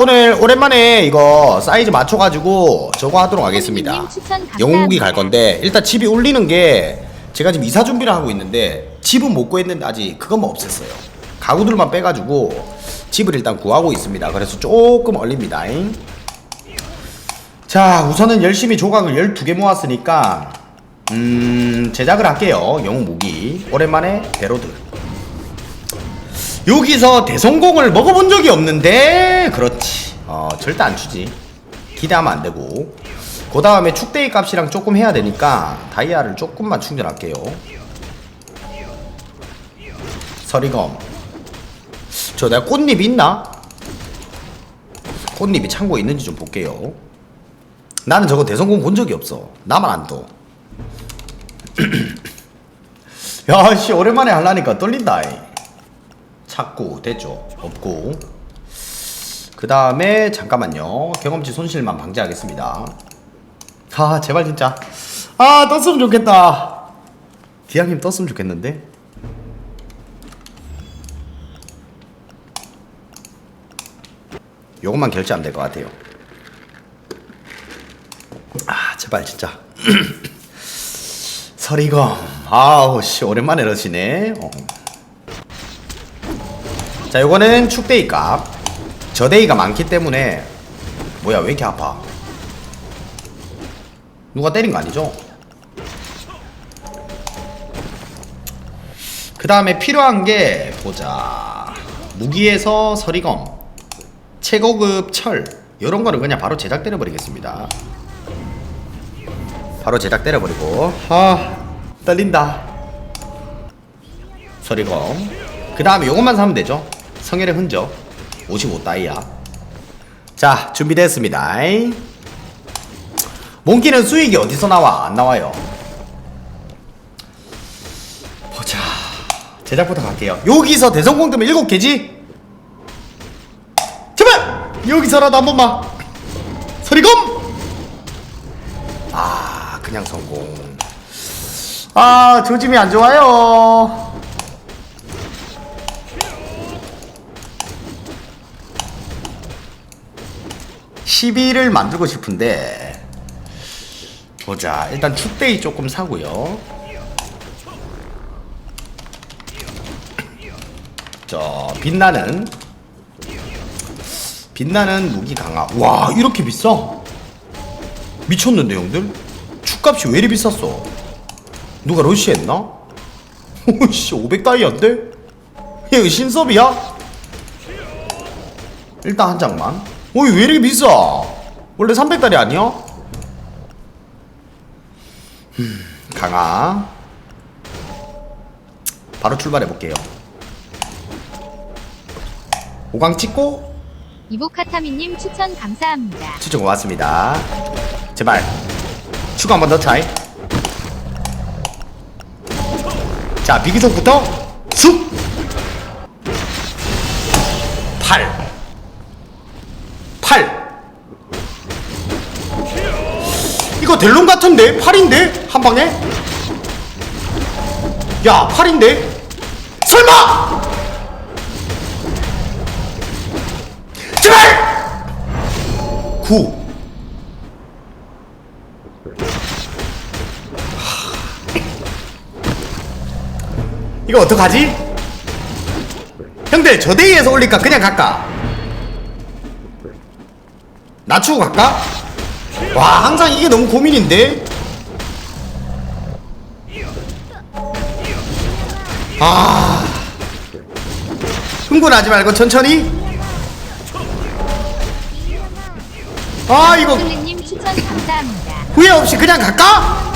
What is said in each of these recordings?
오늘 오랜만에 이거 사이즈 맞춰가지고 저거 하도록 하겠습니다. 영웅무기 갈 건데 일단 집이 울리는 게 제가 지금 이사 준비를 하고 있는데 집은 못 구했는데 아직 그것만 없앴어요. 가구들만 빼가지고 집을 일단 구하고 있습니다. 그래서 조금 얼립니다. 자 우선은 열심히 조각을 12개 모았으니까 음 제작을 할게요. 영웅 무기 오랜만에 베로드 여기서 대성공을 먹어본 적이 없는데. 그렇지. 어 절대 안 추지. 기대하면 안 되고. 그 다음에 축대기 값이랑 조금 해야 되니까 다이아를 조금만 충전할게요. 서리검. 저 내가 꽃잎 있나? 꽃잎이 창고에 있는지 좀 볼게요. 나는 저거 대성공 본 적이 없어. 나만 안떠. 야씨 오랜만에 하려니까 떨린다 이. 찾고 됐죠. 없고. 그 다음에 잠깐만요. 경험치 손실만 방지하겠습니다. 아 제발 진짜. 아 떴으면 좋겠다. 디아님 떴으면 좋겠는데? 요것만 결제하면 될것 같아요. 아 제발 진짜. 서리검. 아우 씨 오랜만에 러시네. 어. 자 요거는 축대이 값. 저대이가 많기 때문에 뭐야 왜 이렇게 아파? 누가 때린 거 아니죠? 그 다음에 필요한 게 보자. 무기에서 서리검 최고급 철 이런 거는 그냥 바로 제작 때려버리겠습니다. 바로 제작 때려버리고. 아 떨린다. 서리검. 그 다음에 요것만 사면 되죠 성혈의 흔적 55다이아 자 준비됐습니다. 몽키는 수익이 어디서 나와? 안 나와요. 보자. 제작부터 갈게요. 여기서 대성공 뜨면 7개지? 제발! 여기서라도 한 번만. 서리검! 아 그냥 성공. 아 조짐이 안 좋아요 12를 만들고 싶은데. 보자. 일단 축대이 조금 사고요. 저 빛나는. 빛나는 무기 강화. 와 이렇게 비싸? 미쳤는데 형들? 축값이 왜 이리 비쌌어? 누가 러시했나? 오씨 500다이아인데? 얘 신섭이야? 일단 한 장만 어이 왜 이렇게 비싸? 원래 300달이 아니야? 음, 강화 바로 출발해 볼게요 5강 찍고 이보카타미님 추천 감사합니다. 추천 고맙습니다 제발 추가 한 번 더 차이 자 비기속부터 쑥8 8 델론 같은데? 8인데? 한 방에? 야 8인데? 설마! 제발! 9 이거 어떡하지? 형들 저대위에서 올릴까 그냥 갈까? 낮추고 갈까? 와 항상 이게 너무 고민인데? 아. 흥분하지 말고 천천히. 아 이거. 솔리님 추천 감사합니다. 후회 없이 그냥 갈까?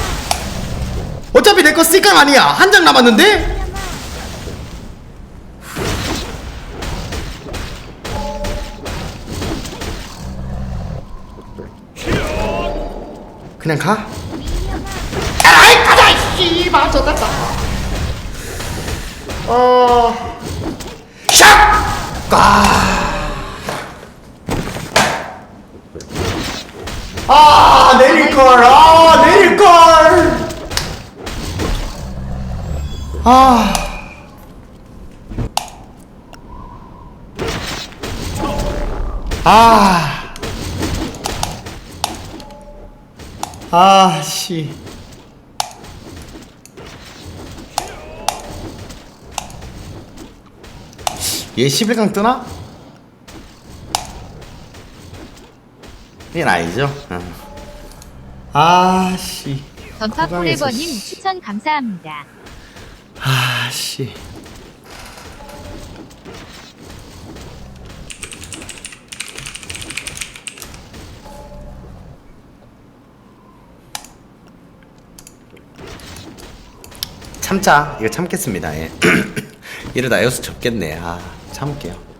어차피 내 거 쓸강 아니야. 한 장 남았는데 그냥 가? 아이 가자 씨발 졌다 어 샥! 아아 내릴걸 아 내릴걸 아 아. 아, 씨. 얘 11강 뜨나? 이건 아니죠. 어. 아, 씨. 전파 포레버님 씨. 추천 감사합니다. 아, 씨. 참자. 이거 참겠습니다. 예. 이러다 에어스 접겠네. 아, 참을게요.